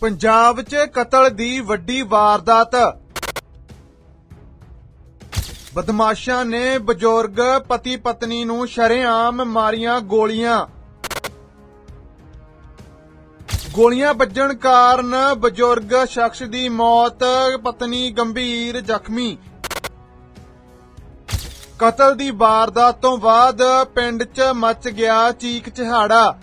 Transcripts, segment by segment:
ਪੰਜਾਬ 'ਚ ਕਤਲ ਦੀ ਵੱਡੀ ਵਾਰਦਾਤ। ਬਦਮਾਸ਼ਾਂ ਨੇ ਬਜ਼ੁਰਗ ਪਤੀ ਪਤਨੀ ਨੂੰ ਸ਼ਰੇਆਮ ਮਾਰੀਆਂ ਗੋਲੀਆਂ। ਗੋਲੀਆਂ ਵੱਜਣ ਕਾਰਨ ਬਜ਼ੁਰਗ ਸ਼ਖਸ ਦੀ ਮੌਤ, ਪਤਨੀ ਗੰਭੀਰ ਜ਼ਖਮੀ। ਕਤਲ ਦੀ ਵਾਰਦਾਤ ਤੋਂ ਬਾਅਦ ਪਿੰਡ 'ਚ ਮਚ ਗਿਆ ਚੀਕ ਚਿਹਾੜਾ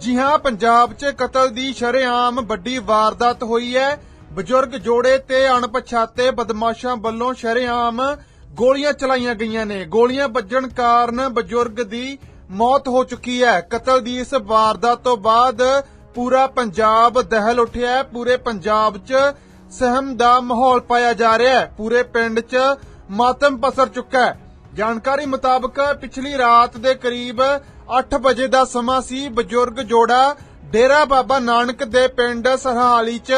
ਜੀ ਹਾਂ ਪੰਜਾਬ 'ਚ ਕਤਲ ਦੀ ਸ਼ਰੇਆਮ ਵੱਡੀ ਵਾਰਦਾਤ ਹੋਈ ਹੈ, ਬਜ਼ੁਰਗ ਜੋੜੇ ਤੇ ਅਣਪਛਾਤੇ ਬਦਮਾਸ਼ਾਂ ਵੱਲੋਂ ਸ਼ਰੇਆਮ ਗੋਲੀਆਂ ਚਲਾਈਆਂ ਗਈਆਂ ਨੇ। ਗੋਲੀਆਂ ਵੱਜਣ ਕਾਰਨ ਬਜ਼ੁਰਗ ਦੀ ਮੌਤ ਹੋ ਚੁੱਕੀ ਹੈ। ਕਤਲ ਦੀ ਇਸ ਵਾਰਦਾਤ ਤੋਂ ਬਾਅਦ ਪੂਰਾ ਪੰਜਾਬ ਦਹਿਲ ਉੱਠਿਆ ਹੈ। ਪੂਰੇ ਪੰਜਾਬ 'ਚ ਸਹਿਮ ਦਾ ਮਾਹੌਲ ਪਾਇਆ ਜਾ ਰਿਹਾ ਹੈ। ਪੂਰੇ ਪਿੰਡ 'ਚ ਮਾਤਮ ਪਸਰ ਚੁੱਕਾ ਹੈ। ਜਾਣਕਾਰੀ ਮੁਤਾਬਕ ਪਿਛਲੀ ਰਾਤ ਦੇ ਕਰੀਬ 8 ਵਜੇ ਦਾ ਸਮਾਂ ਸੀ। ਬਜ਼ੁਰਗ ਜੋੜਾ ਡੇਰਾ ਬਾਬਾ ਨਾਨਕ ਦੇ ਪਿੰਡ ਸਰਹਾਲੀ 'ਚ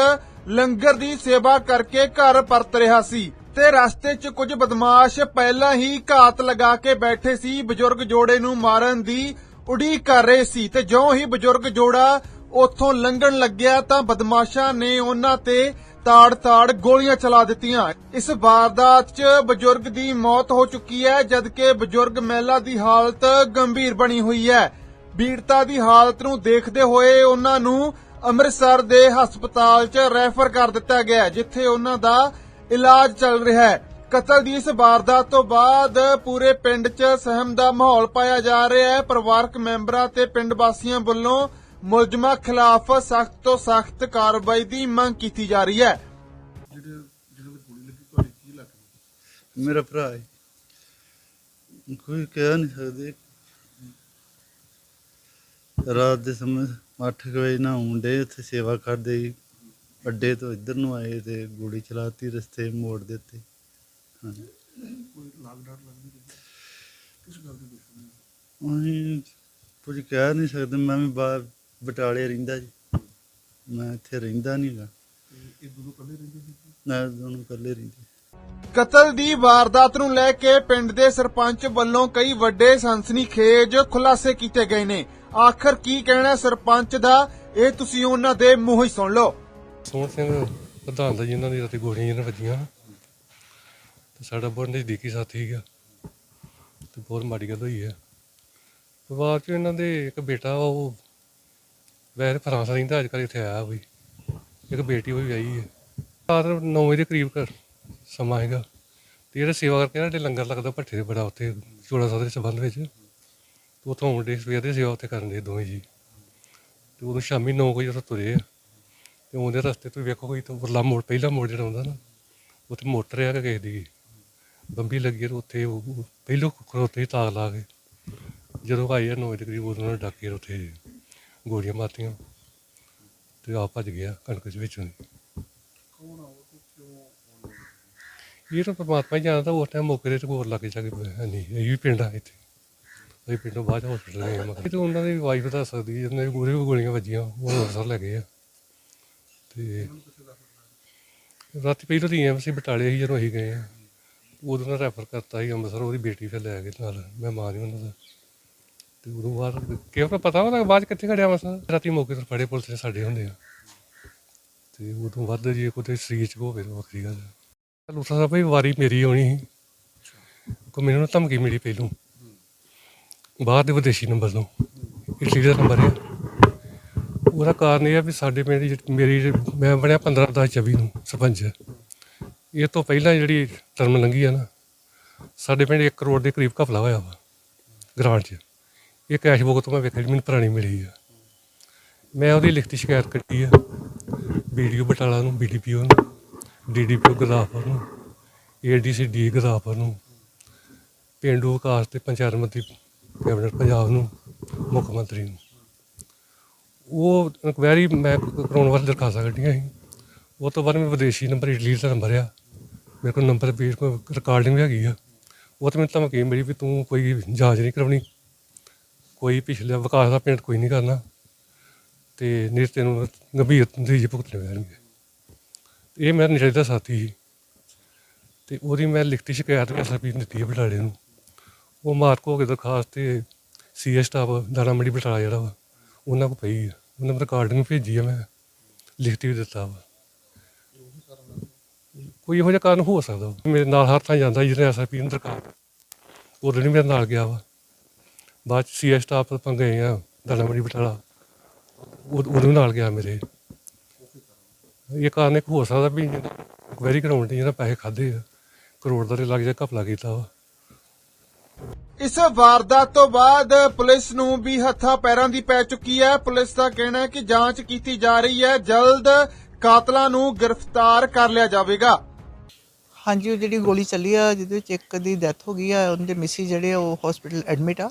ਲੰਗਰ ਦੀ ਸੇਵਾ ਕਰਕੇ ਘਰ ਪਰਤ ਰਿਹਾ ਸੀ ਤੇ ਰਸਤੇ 'ਚ ਕੁਝ ਬਦਮਾਸ਼ ਪਹਿਲਾਂ ਹੀ ਘਾਤ ਲਗਾ ਕੇ ਬੈਠੇ ਸੀ। ਬਜ਼ੁਰਗ ਜੋੜੇ ਨੂੰ ਮਾਰਨ ਦੀ ਉਡੀਕ ਕਰ ਰਹੇ ਸੀ ਤੇ ਜਿਉਂ ਹੀ ਬਜ਼ੁਰਗ ਜੋੜਾ ਉੱਥੋਂ ਲੰਘਣ ਲੱਗਿਆ ਤਾਂ ਬਦਮਾਸ਼ਾਂ ਨੇ ਉਹਨਾਂ ਤੇ ਤਾੜ-ਤਾੜ ਗੋਲੀਆਂ ਚਲਾ ਦਿੱਤੀਆਂ। ਇਸ ਵਾਰਦਾਤ 'ਚ ਬਜ਼ੁਰਗ ਦੀ ਮੌਤ ਹੋ ਚੁੱਕੀ ਹੈ ਜਦਕਿ ਬਜ਼ੁਰਗ ਮਹਿਲਾ ਦੀ ਹਾਲਤ ਗੰਭੀਰ ਬਣੀ ਹੋਈ ਹੈ। ਪੀੜਤਾ ਦੀ ਹਾਲਤ ਨੂੰ ਦੇਖਦੇ ਹੋਏ ਉਹਨਾਂ ਨੂੰ ਅੰਮ੍ਰਿਤਸਰ ਦੇ ਹਸਪਤਾਲ 'ਚ ਰੈਫਰ ਕਰ ਦਿੱਤਾ ਗਿਆ ਹੈ, ਜਿੱਥੇ ਉਹਨਾਂ ਦਾ ਇਲਾਜ ਚੱਲ ਰਿਹਾ ਹੈ। ਕਤਲ ਦੀ ਇਸ ਵਾਰਦਾਤ ਤੋਂ ਬਾਅਦ ਪੂਰੇ ਪਿੰਡ 'ਚ ਸਹਿਮ ਦਾ ਮਾਹੌਲ ਪਾਇਆ ਜਾ ਰਿਹਾ ਹੈ। ਪਰਿਵਾਰਕ ਮੈਂਬਰਾਂ ਤੇ ਪਿੰਡ ਵਾਸੀਆਂ ਵੱਲੋਂ ਮੁਲਜ਼ਮਾਂ ਖਿਲਾਫ ਸਖਤ ਤੋਂ ਸਖਤ ਕਾਰਵਾਈ ਦੀ ਮੰਗ ਕੀਤੀ ਜਾ ਰਹੀ ਹੈ। ਮੇਰਾ ਭਰਾ ਹੈ। ਕੋਈ ਕਹਿ ਨਹੀਂ ਸਕਦੇ। ਰਾਤ ਦੇ ਸਮੇਂ 8 ਵਜੇ ਨਾ ਹੁੰਦੇ ਉੱਥੇ ਸੇਵਾ ਕਰਦੇ ਸੀ। ਅੱਡੇ ਤੋਂ ਇੱਧਰ ਨੂੰ ਆਏ ਤੇ ਗੋਲੀ ਚਲਾਤੀ ਰਸਤੇ ਮੋੜ ਦਿੱਤੇ। ਹਾਂਜੀ। ਉਹੀ ਕੁਝ ਕਹਿ ਨਹੀਂ ਸਕਦੇ। ਮੈਂ ਵੀ ਬਾਹਰ ਬਟਾਲੇ ਰਹਿੰਦਾ ਜੀ। ਮੈਂ ਇੱਥੇ ਰਹਿੰਦਾ ਨਹੀਂਗਾ ਨਾ ਦੋਨੋਂ ਇਕੱਲੇ ਰਹਿੰਦੇ। ਕਤਲ ਦੀ ਵਾਰਦਾਤ ਨੂੰ ਲੈ ਕੇ ਪਿੰਡ ਦੇ ਸਰਪੰਚ ਵੱਲੋਂ ਕਈ ਵੱਡੇ ਸਨਸਨੀਖੇਜ ਖੁਲਾਸੇ ਕੀਤੇ ਗਏ ਨੇ। ਆਖਰ ਕੀ ਕਹਿਣਾ ਸਰਪੰਚ ਦਾ? ਇਹ ਤੁਸੀਂ ਉਹਨਾਂ ਦੇ ਮੂੰਹੋਂ ਹੀ ਸੁਣ ਲਓ। ਸੋਹਣ ਸਿੰਘ ਪ੍ਰਧਾਨ ਦਾ ਜਿਨ੍ਹਾਂ ਦੀ ਰਾਤੀ ਗੋਲੀਆਂ ਜਿਹਨਾਂ ਵੱਜੀਆਂ। ਤੇ ਸਾਡਾ ਬਹੁਤ ਨਜ਼ਦੀਕੀ ਸਾਥੀ ਸੀਗਾ। ਤੇ ਬਹੁਤ ਮਾੜੀ ਗੱਲ ਹੋਈ ਹੈ ਪਰਿਵਾਰ ਚ ਇਹਨਾਂ ਦੇ ਇੱਕ ਬੇਟਾ ਉਹ ਵੈਸੇ ਫਰਾਂਸ ਰਹਿੰਦਾ ਅੱਜ ਕੱਲ੍ਹ ਇੱਥੇ ਆਇਆ ਹੋਈ ਇੱਕ ਬੇਟੀ ਹੋਈ ਆਈ ਹੈ। ਰਾਤ 9 ਵਜੇ ਦੇ ਕਰੀਬ ਘਰ ਸਮਾਂ ਹੈਗਾ। ਤੇ ਜਿਹੜਾ ਸੇਵਾ ਕਰਕੇ ਨਾ ਤੇ ਲੰਗਰ ਲੱਗਦਾ ਭੱਠੇ ਦੇ ਬੜਾ ਉੱਥੇ ਚੋੜਾ ਸਾਹਿਬ ਦੇ ਸੰਬੰਧ ਵਿੱਚ। ਤੇ ਉੱਥੋਂ ਆਉਂਦੇ ਸਵੇਰ ਦੀ ਸੇਵਾ ਉੱਥੇ ਕਰਨ ਦੇ ਦੋਵੇਂ ਜੀ। ਤੇ ਉਦੋਂ ਸ਼ਾਮੀ 9 ਵਜੇ ਉੱਥੋਂ ਤੁਰੇ ਆ। ਤੇ ਉਹਦੇ ਰਸਤੇ ਤੋਂ ਵੇਖੋ ਕੋਈ ਤਾਂ ਉਰਲਾ ਮੋੜ, ਪਹਿਲਾ ਮੋੜ ਜਿਹੜਾ ਹੁੰਦਾ ਨਾ, ਉੱਥੇ ਮੋਟਰ ਆ ਕੇ ਕਿਸੇ ਦੀ। ਬੰਬੀ ਲੱਗੀ ਤੇ ਉੱਥੇ ਉਹ ਉਹ ਪਹਿਲੋਂ ਤਾਕ ਲਾ ਕੇ। ਜਦੋਂ ਆਏ ਆ ਨੌ ਦੇ ਕਰੀਬ ਉਦੋਂ ਉਹਨਾਂ ਨੇ ਡਾਕੇ ਉੱਥੇ ਗੋਲੀਆਂ ਮਾਰਤੀਆਂ ਤੇ ਆ ਭੱਜ ਗਿਆ ਕਣਕ ਦੇ ਵਿੱਚੋਂ ਦੀ। ਇਹ ਤਾਂ ਪਰਮਾਤਮਾ ਹੀ ਜਾਣਦਾ, ਉਸ ਟਾਈਮ ਮੌਕੇ ਤੇ ਹੋਰ ਲੱਗ ਜਾ ਕੇ ਨਹੀਂ ਇਹ ਵੀ ਪਿੰਡ ਆ ਇੱਥੇ। ਅਸੀਂ ਪਿੰਡੋਂ ਬਾਅਦ ਹਸਪੀਟਲ ਗਏ ਮਗਰ। ਇਹ ਉਹਨਾਂ ਦੀ ਵਾਈਫ ਦੱਸ ਸਕਦੀ ਹੈ ਉਹਨਾਂ ਦੀ ਗੋਰੇ ਗੋਲੀਆਂ ਵੱਜੀਆਂ, ਉਹ ਅੰਮ੍ਰਿਤਸਰ ਲੈ ਗਏ ਆ। ਤੇ ਰਾਤੀ ਪਹਿਲਾਂ ਦੀ ਐਮਸੀ ਬਟਾਲੇ ਸੀ ਜਦੋਂ ਅਸੀਂ ਗਏ ਆ। ਉਦੋਂ ਨਾ ਰੈਫਰ ਕਰਤਾ ਸੀ ਅੰਮ੍ਰਿਤਸਰ, ਉਹਦੀ ਬੇਟੀ ਫਿਰ ਲੈ ਗਏ ਨਾਲ ਮੈਂ ਮਾਂ ਹੀ ਉਹਨਾਂ ਦਾ। ਤੇ ਉਦੋਂ ਬਾਅਦ ਕਿਉਂ ਪਤਾ ਉਹਦਾ ਬਾਅਦ 'ਚ ਕਿੱਥੇ ਖੜਿਆ ਮਸਾ ਰਾਤੀ ਮੌਕੇ ਤੇ ਫੜੇ ਪੁਲਿਸ ਨੇ ਸਾਡੇ ਹੁੰਦੇ ਆ। ਤੇ ਉਦੋਂ ਵੱਧ ਜੇ ਕੋਈ ਸਰੀਰ 'ਚ ਹੋਵੇ ਤਾਂ ਵੱਖਰੀ ਗੱਲ ਹੈ ਲੂਸਾ ਸਾਹਿਬ ਵੀ ਵਾਰੀ ਮੇਰੀ ਆਉਣੀ ਸੀ। ਕੋ ਮੈਨੂੰ ਨਾ ਧਮਕੀ ਮਿਲੀ ਪਹਿਲੋਂ। ਬਾਹਰ ਦੇ ਵਿਦੇਸ਼ੀ ਨੰਬਰ ਤੋਂ। ਇਟਲੀ ਦਾ ਨੰਬਰ ਹੈ ਉਹਦਾ ਕਾਰਨ ਇਹ ਆ ਵੀ ਸਾਡੇ ਪਿੰਡ ਜਿਹੜੀ- ਮੇਰੀ ਮੈਂ ਬਣਿਆ 15 10 24 ਨੂੰ ਸਰਪੰਚ। ਇਹ ਤੋਂ ਪਹਿਲਾਂ ਜਿਹੜੀ ਟਰਮ ਲੰਘੀ ਆ ਨਾ, ਸਾਡੇ ਪਿੰਡ 1 ਕਰੋੜ ਦੇ ਕਰੀਬ ਘਪਲਾ ਹੋਇਆ ਵਾ, ਗ੍ਰਾਂਟ 'ਚ। ਇਹ ਕੈਸ਼ ਬੁੱਕ ਤੋਂ ਮੈਂ ਵੇਖਿਆ ਜੀ, ਮੈਨੂੰ ਪੁਰਾਣੀ ਮਿਲੀ ਆ। ਮੈਂ ਉਹਦੀ ਲਿਖਤੀ ਸ਼ਿਕਾਇਤ ਕੱਟੀ ਆ ਵੀਡੀਓ ਬਟਾਲਾ ਨੂੰ ਬੀਡੀਪੀਓ ਨੂੰ ਡੀਡੀਪੀਓ ਗੁਰਦਾਸਪੁਰ ਨੂੰ ਏਡੀਸੀ ਗੁਰਦਾਸਪੁਰ ਨੂੰ, ਪੇਂਡੂ ਵਿਕਾਸ ਤੇ ਪੰਚਾਇਤ ਮੰਤਰੀ ਕੈਬਨਿਟ ਪੰਜਾਬ ਨੂੰ, ਮੁੱਖ ਮੰਤਰੀ ਨੂੰ। ਉਹ ਇਨਕੁਆਇਰੀ ਮੈਂ ਕਰਾਉਣ ਵਾਸਤੇ ਦਰਖਾਸਤਾਂ ਕੱਢੀਆਂ ਸੀ। ਉਹ ਤੋਂ ਬਾਅਦ ਮੈਂ ਵਿਦੇਸ਼ੀ ਨੰਬਰ ਇਟਲੀ ਦਾ ਨੰਬਰ ਆ। ਮੇਰੇ ਕੋਲ ਨੰਬਰ ਵੀ ਕੋਈ ਰਿਕਾਰਡਿੰਗ ਵੀ ਹੈਗੀ ਆ। ਉਹ ਤੇ ਮੈਨੂੰ ਧਮਕੀ ਮਿਲੀ ਵੀ ਤੂੰ ਕੋਈ ਜਾਂਚ ਨਹੀਂ ਕਰਾਉਣੀ। ਕੋਈ ਪਿਛਲੇ ਵਿਕਾਸ ਦਾ ਪੇਂਟ ਕੋਈ ਨਹੀਂ ਕਰਨਾ। ਤੇ ਨਹੀਂ ਨੂੰ ਗੰਭੀਰ ਨਤੀਜੇ ਭੁਗਤਣੇ ਪੈਣਗੇ। ਇਹ ਮੇਰਾ ਨਸ਼ੇ ਦਾ ਸਾਥੀ ਸੀ। ਤੇ ਉਹਦੀ ਮੈਂ ਲਿਖਤੀ ਸ਼ਿਕਾਇਤ ਵੀ ਐਸਪੀ ਨੂੰ ਦਿੱਤੀ ਹੈ ਬਟਾਲੇ ਨੂੰ। ਉਹ ਮਾਰਕ ਹੋ ਕੇ ਦਰਖਾਸਤ ਤੇ ਸੀਐਸ ਸਟਾਫ ਦਾਣਾ ਮੰਡੀ ਬਟਾਲਾ ਜਿਹੜਾ ਵਾ, ਉਹਨਾਂ ਕੋ ਪਈ ਆ। ਉਹਨਾਂ ਨੂੰ ਰਿਕਾਰਡਿੰਗ ਭੇਜੀ ਆ ਮੈਂ। ਲਿਖਤੀ ਵੀ ਦਿੱਤਾ ਵਾ। ਕੋਈ ਇਹੋ ਜਿਹਾ ਕਾਰਨ ਹੋ ਸਕਦਾ ਮੇਰੇ ਨਾਲ ਹਰ ਥਾਂ ਜਾਂਦਾ ਜਿਹਨੇ ਐਸਆਈਪੀ ਅੰਦਰ ਕਾਰ ਉਦੋਂ ਨਹੀਂ ਮੇਰੇ ਨਾਲ ਗਿਆ ਵਾ। ਬਾਅਦ ਚ ਸੀਐਸ ਸਟਾਫ ਆਪਾਂ ਗਏ ਆ ਦਾਣਾਮੜੀ ਬਟਾਲਾ। ਵੀ ਨਾਲ ਗਿਆ ਮੇਰੇ। ਇਹ ਕਾਰਨ ਇੱਕ ਹੋ ਸਕਦਾ ਵੀ ਵੈਰੀ ਗਰਾਊਂਡ ਜਿਹਨਾਂ ਪੈਸੇ ਖਾਦੇ ਆ। ਕਰੋੜ ਦਾ ਲੱਗ ਜਾ ਘਪਲਾ ਕੀਤਾ ਵਾ। ਇਸ ਵਾਰਦਾਤ ਤੋਂ ਬਾਅਦ ਪੁਲਿਸ ਨੂੰ ਵੀ ਹੱਥਾਂ ਪੈਰਾਂ ਦੀ ਪੈ ਚੁੱਕੀ ਹੈ। ਪੁਲਿਸ ਦਾ ਕਹਿਣਾ ਹੈ ਕਿ ਜਾਂਚ ਕੀਤੀ ਜਾ ਰਹੀ ਹੈ। ਜਲਦ ਕਾਤਲਾਂ ਨੂੰ ਗ੍ਰਿਫਤਾਰ ਕਰ ਲਿਆ ਜਾਵੇਗਾ। ਹਾਂਜੀ ਉਹ ਜਿਹੜੀ ਗੋਲੀ ਚੱਲੀ ਆ ਜਿਹਦੇ ਵਿੱਚ ਇੱਕ ਦੀ ਡੈਥ ਹੋ ਗਈ ਆ ਉਹਦੇ ਮਿਸੀ ਜਿਹੜੇ ਉਹ ਹਸਪੀਟਲ ਐਡਮਿਟ ਆ।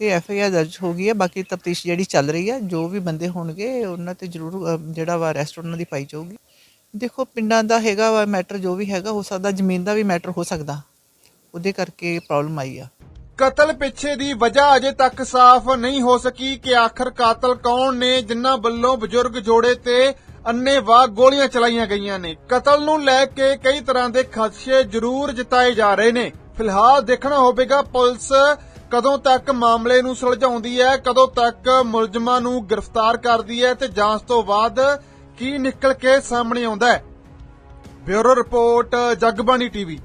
ਇਹ ਐਫ ਆਈ ਆਰ ਦਰਜ ਹੋ ਗਈ ਹੈ, ਬਾਕੀ ਤਫਤੀਸ਼ ਜਿਹੜੀ ਚੱਲ ਰਹੀ ਹੈ, ਜੋ ਵੀ ਬੰਦੇ ਹੋਣਗੇ, ਉਹਨਾਂ ਤੇ ਜ਼ਰੂਰ ਜਿਹੜਾ ਵਾ ਅਰੈਸਟ ਉਹਨਾਂ ਦੀ ਪਾਈ ਜਾਊਗੀ। ਦੇਖੋ, ਪਿੰਡਾਂ ਦਾ ਹੈਗਾ ਵਾ ਮੈਟਰ ਜੋ ਵੀ ਹੈਗਾ, ਹੋ ਸਕਦਾ ਜ਼ਮੀਨ ਦਾ ਵੀ ਮੈਟਰ ਹੋ ਸਕਦਾ। ਉਹਦੇ ਕਰਕੇ ਪ੍ਰੋਬਲਮ ਆਈ ਆ। ਕਤਲ ਪਿੱਛੇ ਦੀ ਵਜ੍ਹਾ ਅਜੇ ਤੱਕ ਸਾਫ਼ ਨਹੀਂ ਹੋ ਸਕੀ ਕਿ ਆਖਰ ਕਾਤਲ ਕੌਣ ਨੇ, ਜਿਨ੍ਹਾਂ ਵੱਲੋਂ ਬਜ਼ੁਰਗ ਜੋੜੇ ਤੇ ਅੰਨੇਵਾਹ ਗੋਲੀਆਂ ਚਲਾਈਆਂ ਗਈਆਂ ਨੇ। ਕਤਲ ਨੂੰ ਲੈ ਕੇ ਕਈ ਤਰ੍ਹਾਂ ਦੇ ਖਦਸ਼ੇ ਜ਼ਰੂਰ ਜਤਾਏ ਜਾ ਰਹੇ ਨੇ। ਫਿਲਹਾਲ ਦੇਖਣਾ ਹੋਵੇਗਾ ਪੁਲਿਸ ਕਦੋਂ ਤੱਕ ਮਾਮਲੇ ਨੂੰ ਸੁਲਝਾਉਂਦੀ ਹੈ, ਕਦੋਂ ਤੱਕ ਮੁਲਜ਼ਮਾਂ ਨੂੰ ਗ੍ਰਿਫਤਾਰ ਕਰਦੀ ਹੈ ਤੇ ਜਾਂਚ ਤੋਂ ਬਾਅਦ ਕੀ ਨਿਕਲ ਕੇ ਸਾਹਮਣੇ ਆਉਂਦਾ ਹੈ? Bureau report, Jagbani TV.